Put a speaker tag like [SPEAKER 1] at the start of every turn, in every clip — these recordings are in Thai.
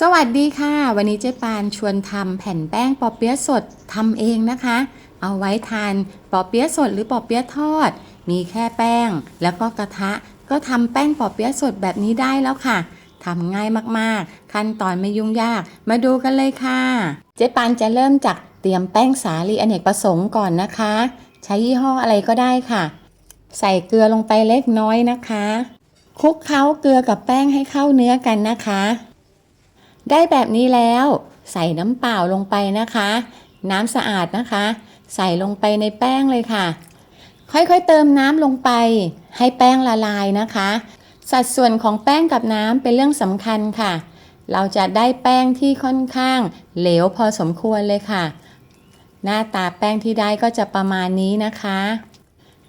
[SPEAKER 1] สวัสดีค่ะ วันนี้เจ๊ปานชวนทำแผ่นแป้งปอเปี๊ยะสดทำเองนะคะ เอาไว้ทานปอเปี๊ยะสดหรือปอเปี๊ยะทอด มีแค่แป้ง แล้วก็กระทะ ก็ทำแป้งปอเปี๊ยะสดแบบนี้ได้แล้วค่ะทำง่ายมากๆ ขั้นตอนไม่ยุ่งยาก มาดูกันเลยค่ะ เจ๊ปานจะเริ่มจากเตรียมแป้งสาลีอเนกประสงค์ก่อนนะคะ ใช้ยี่ห้ออะไรก็ได้ค่ะ ใส่เกลือลงไปเล็กน้อยนะคะคลุกเคล้าเกลือกับแป้งให้เข้าเนื้อกันนะคะ ได้แบบนี้แล้วใส่น้ำเปล่าลงไปนะคะ น้ำสะอาดนะคะ ใส่ลงไปในแป้งเลยค่ะ ค่อยๆเติมน้ำลงไป ให้แป้งละลายนะคะ สัดส่วนของแป้งกับน้ำเป็นเรื่องสำคัญค่ะ เราจะได้แป้งที่ค่อนข้างเหลวพอสมควรเลยค่ะ หน้าตาแป้งที่ได้ก็จะประมาณนี้นะคะ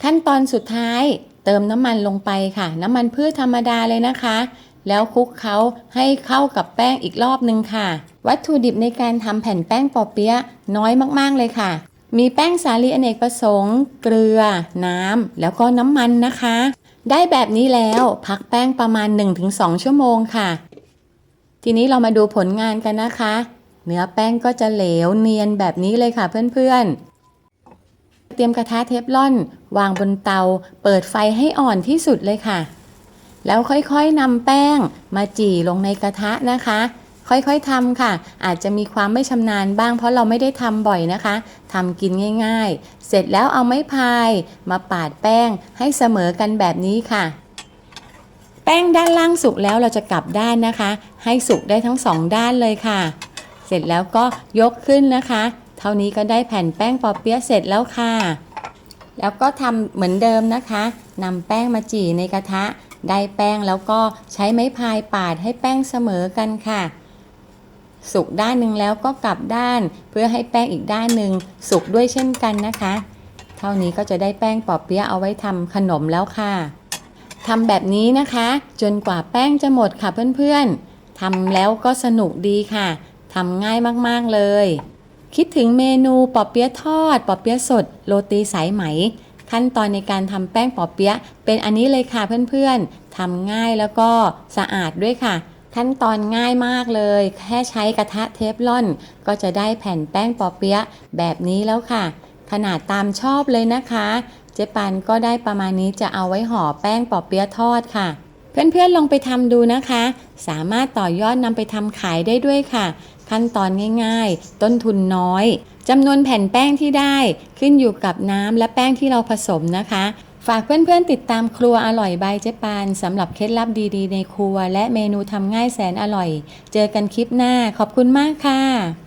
[SPEAKER 1] ขั้นตอนสุดท้ายเติมน้ำมันลงไปค่ะ น้ำมันพืชธรรมดาเลยนะคะ แล้วคลุกเขาให้เข้ากับแป้งอีกรอบนึงค่ะ วัตถุดิบในการทำแผ่นแป้งปอเปี๊ยะน้อยมากๆเลยค่ะ มีแป้งสาลีอเนกประสงค์ เกลือ น้ำแล้วก็น้ำมันนะคะ ได้แบบนี้แล้วพักแป้งประมาณ 1-2 ชั่วโมงค่ะ ทีนี้เรามาดูผลงานกันนะคะ เนื้อแป้งก็จะเหลวเนียนแบบนี้เลยค่ะเพื่อนๆเตรียมกระทะเทฟลอน วางบนเตา เปิดไฟให้อ่อนที่สุดเลยค่ะ แล้วค่อยๆนำแป้งมาจี่ลงในกระทะนะคะ ค่อยๆทำค่ะ อาจจะมีความไม่ชำนาญบ้าง เพราะเราไม่ได้ทำบ่อยนะคะทำกินง่ายๆ เสร็จแล้วเอาไม้พายมาปาดแป้งให้เสมอกันแบบนี้ค่ะ แป้งด้านล่างสุกแล้วเราจะกลับด้านนะคะ ให้สุกได้ทั้งสองด้านเลยค่ะ เสร็จแล้วก็ยกขึ้นนะคะ เท่านี้ก็ได้แผ่นแป้งปอเปี๊ยะเสร็จแล้วค่ะแล้วก็ทำเหมือนเดิมนะคะนำแป้งมาจี่ในกระทะ ได้แป้งแล้วก็ใช้ไม้พายปาดให้แป้งเสมอกันค่ะ สุกด้านหนึ่งแล้วก็กลับด้านเพื่อให้แป้งอีกด้านหนึ่งสุกด้วยเช่นกันนะคะ เท่านี้ก็จะได้แป้งปอเปี๊ยะเอาไว้ทำขนมแล้วค่ะทำแบบนี้นะคะ จนกว่าแป้งจะหมดค่ะเพื่อนๆทำแล้วก็สนุกดีค่ะทำง่ายมากๆเลย คิดถึงเมนูปอเปี๊ยะทอด ปอเปี๊ยะสด โรตีสายไหม ขั้นตอนในการทำแป้งปอเปี๊ยะเป็นอันนี้เลยค่ะเพื่อนๆทำง่ายแล้วก็สะอาดด้วยค่ะ ขั้นตอนง่ายมากเลย แค่ใช้กระทะเทฟลอน ก็จะได้แผ่นแป้งปอเปี๊ยะแบบนี้แล้วค่ะ ขนาดตามชอบเลยนะคะ เจ๊ปันก็ได้ประมาณนี้จะเอาไว้ห่อแป้งปอเปี๊ยะทอดค่ะเพื่อนๆ ลองไปทำดูนะคะ สามารถต่อยอดนำไปทำขายได้ด้วยค่ะ ขั้นตอนง่ายๆ ต้นทุนน้อย จำนวนแผ่นแป้งที่ได้ขึ้นอยู่กับน้ำและแป้งที่เราผสมนะคะ ฝากเพื่อนๆติดตามครัวอร่อยใบเจ๊ปานสำหรับเคล็ดลับดีๆ ในครัว และเมนูทำง่ายแสนอร่อย เจอกันคลิปหน้าขอบคุณมากค่ะ